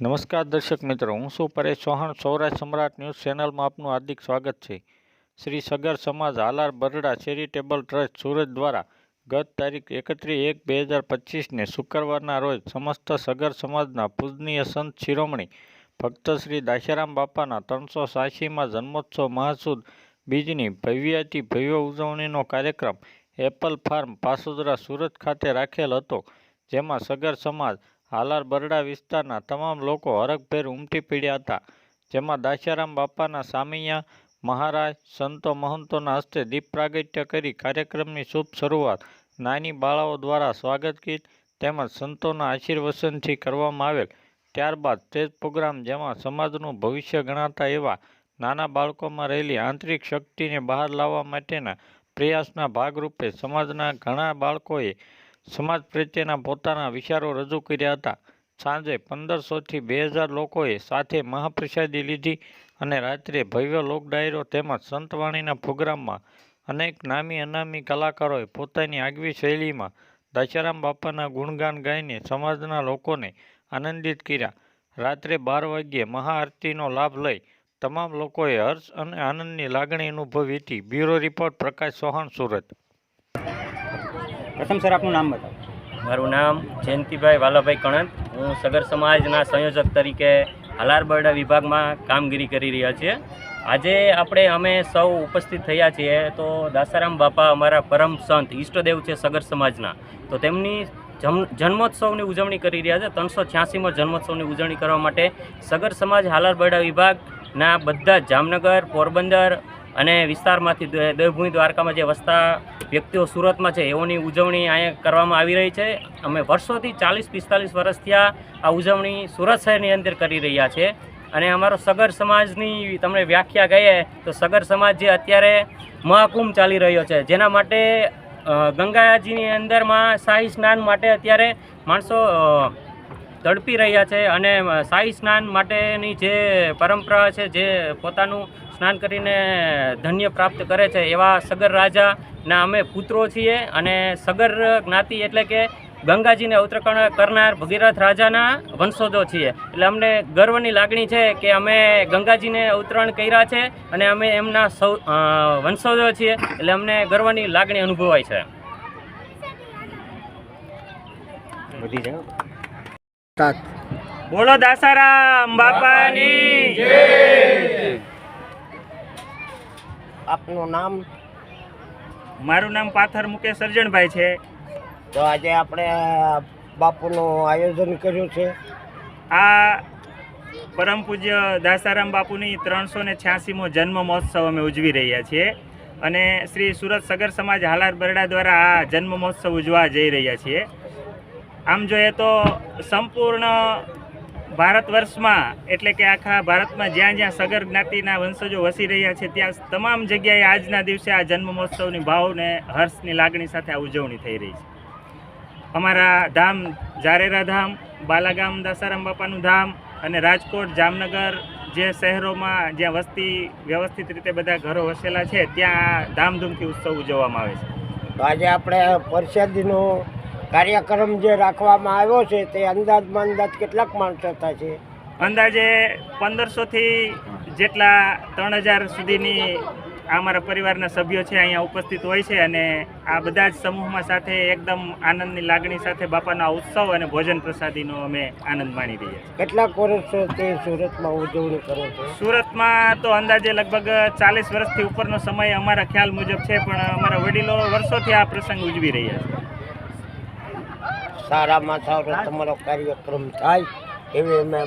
નમસ્કાર દર્શક મિત્રો, હું શું પરેશ ચૌહાણ. સૌરાષ્ટ્ર સમ્રાટ ન્યૂઝ ચેનલમાં આપનું હાર્દિક સ્વાગત છે. શ્રી સગર સમાજ હાલાર બરડા ચેરિટેબલ ટ્રસ્ટ સુરત દ્વારા ગત તારીખ એકત્રીસ એક બે હજાર પચીસને શુક્રવારના રોજ સમસ્ત સગર સમાજના પૂજનીય સંત શિરોમણી ભક્ત શ્રી દાશારામ બાપાના ત્રણસો સાહીમાં જન્મોત્સવ મહાસુદ બીજની ભવ્યાતી ભવ્ય ઉજવણીનો કાર્યક્રમ એપલ ફાર્મ પાસોદરા સુરત ખાતે રાખેલ હતો, જેમાં સગર સમાજ હાલાર બરડા વિસ્તારના તમામ લોકો હરખભેર ઉમટી પીડ્યા હતા, જેમાં દાશારામ બાપાના સામિયા, મહારાજ, સંતો મહંતોના હસ્તે દીપ પ્રાગટ્ય કરી કાર્યક્રમની શુભ શરૂઆત નાની બાળાઓ દ્વારા સ્વાગત ગીત તેમજ સંતોના આશીર્વચનથી કરવામાં આવેલ. ત્યારબાદ સ્ટેજ પ્રોગ્રામ જેમાં સમાજનું ભવિષ્ય ગણાતા એવા નાના બાળકોમાં રહેલી આંતરિક શક્તિને બહાર લાવવા માટેના પ્રયાસના ભાગરૂપે સમાજના ઘણા બાળકોએ સમાજ પ્રત્યેના પોતાના વિચારો રજૂ કર્યા હતા. સાંજે પંદરસોથી બે હજાર લોકોએ સાથે મહાપ્રસાદી લીધી અને રાત્રે ભવ્ય લોક ડાયરો તેમજ સંતવાણીના પ્રોગ્રામમાં અનેક નામી અનામી કલાકારોએ પોતાની આગવી શૈલીમાં દાશારામ બાપાના ગુણગાન ગાઈને સમાજના લોકોને આનંદિત કર્યા. રાત્રે બાર વાગ્યે મહાઆરતીનો લાભ લઈ તમામ લોકોએ હર્ષ અને આનંદની લાગણી અનુભવી હતી. Bureau report Prakash Chauhan, Surat. પ્રથમ સર, આપનું નામ બતાવો. મારું નામ જયંતિભાઈ વાલાભાઈ કણંત હું સગર સમાજના સંયોજક તરીકે હલારબરડા વિભાગમાં કામગીરી કરી રહ્યા છીએ. આજે આપણે, અમે સૌ ઉપસ્થિત થયા છીએ તો દાસારામ બાપા અમારા પરમ સંત, ઈષ્ટદેવ છે સગર સમાજના. તો તેમની જન્મોત્સવની ઉજવણી કરી રહ્યા છે. ત્રણસો છ્યાસીમાં જન્મોત્સવની ઉજવણી કરવા માટે સગર સમાજ હાલારબરડા વિભાગના બધા જામનગર, પોરબંદર અને વિસ્તારમાંથી દેવભૂમિ દ્વારકામાં જે વસતા વ્યક્તિઓ સુરતમાં છે, એઓની ઉજવણી અહીંયા કરવામાં આવી રહી છે. અમે વર્ષોથી ચાલીસ, પિસ્તાલીસ વર્ષથી આ ઉજવણી સુરત શહેરની અંદર કરી રહ્યા છે. અને અમારો સગર સમાજની તમને વ્યાખ્યા કહીએ તો સગર સમાજ જે અત્યારે મહાકુંભ ચાલી રહ્યો છે, જેના માટે ગંગાજીની અંદરમાં શાહી સ્નાન માટે અત્યારે માણસો તડપી રહ્યા છે અને શાહી સ્નાન માટેની જે પરંપરા છે, જે પોતાનું સ્નાન કરીને ધન્ય પ્રાપ્ત કરે છે, એવા સગર રાજાના અમે પુત્રો છીએ અને સગર જ્ઞાતિ એટલે કે ગંગાજીને અવતરણ કરનાર ભગીરથ રાજાના વંશજો છીએ. એટલે અમને ગર્વની લાગણી છે કે અમે ગંગાજીને અવતરણ કર્યા છે અને અમે એમના સૌ વંશજો છીએ. એટલે અમને ગર્વની લાગણી અનુભવાય છે. જાઓ બોલો દાસારામ બાપાની. આપનું નામ? મારું નામ પાથર મુકેશ સર્જનભાઈ છે. તો આજે આપણે બાપુનું આયોજન કર્યું છે. આ પરમ પૂજ્ય દાસારામ બાપુની ત્રણસો ને છ્યાસીમો જન્મ મહોત્સવ અમે ઉજવી રહ્યા છીએ. અને શ્રી સુરત સગર સમાજ હાલાર બરડા દ્વારા આ જન્મ મહોત્સવ ઉજવા જઈ રહ્યા છીએ. આમ જોઈએ તો સંપૂર્ણ ભારત વર્ષમાં, એટલે કે આખા ભારતમાં જ્યાં જ્યાં સગર જ્ઞાતિના વંશજો વસી રહ્યા છે, ત્યાં તમામ જગ્યાએ આજના દિવસે આ જન્મ મહોત્સવની ભાવને, હર્ષની લાગણી સાથે આ ઉજવણી થઈ રહી છે. અમારા ધામ જારેરા ધામ, બાલાગામ દાસારામ બાપાનું ધામ અને રાજકોટ જામનગર જે શહેરોમાં જ્યાં વસ્તી, વ્યવસ્થિત રીતે બધા ઘરો વસેલા છે, ત્યાં ધામધૂમથી ઉત્સવ ઉજવવામાં આવે છે. આજે આપણે પરસાદીનો કાર્યક્રમ જે રાખવામાં આવ્યો છે તે અંદાજમાં અંદાજ કેટલાક માણસો થશે અંદાજે પંદરસોથી જેટલા ત્રણ હજાર સુધીની અમારા પરિવારના સભ્યો છે અહીંયા ઉપસ્થિત હોય છે અને આ બધા જ સમૂહમાં સાથે એકદમ આનંદની લાગણી સાથે બાપાના ઉત્સવ અને ભોજન પ્રસાદીનો અમે આનંદ માણી રહ્યા છીએ. કેટલાક વર્ષો તે સુરતમાં ઉજવણી કરો છો? સુરતમાં તો અંદાજે લગભગ ચાલીસ વર્ષથી ઉપરનો સમય અમારા ખ્યાલ મુજબ છે પણ અમારા વડીલો વર્ષોથી આ પ્રસંગ ઉજવી રહ્યા છે. સારામાં સારો તમારો કાર્યક્રમ થાય એવી અમે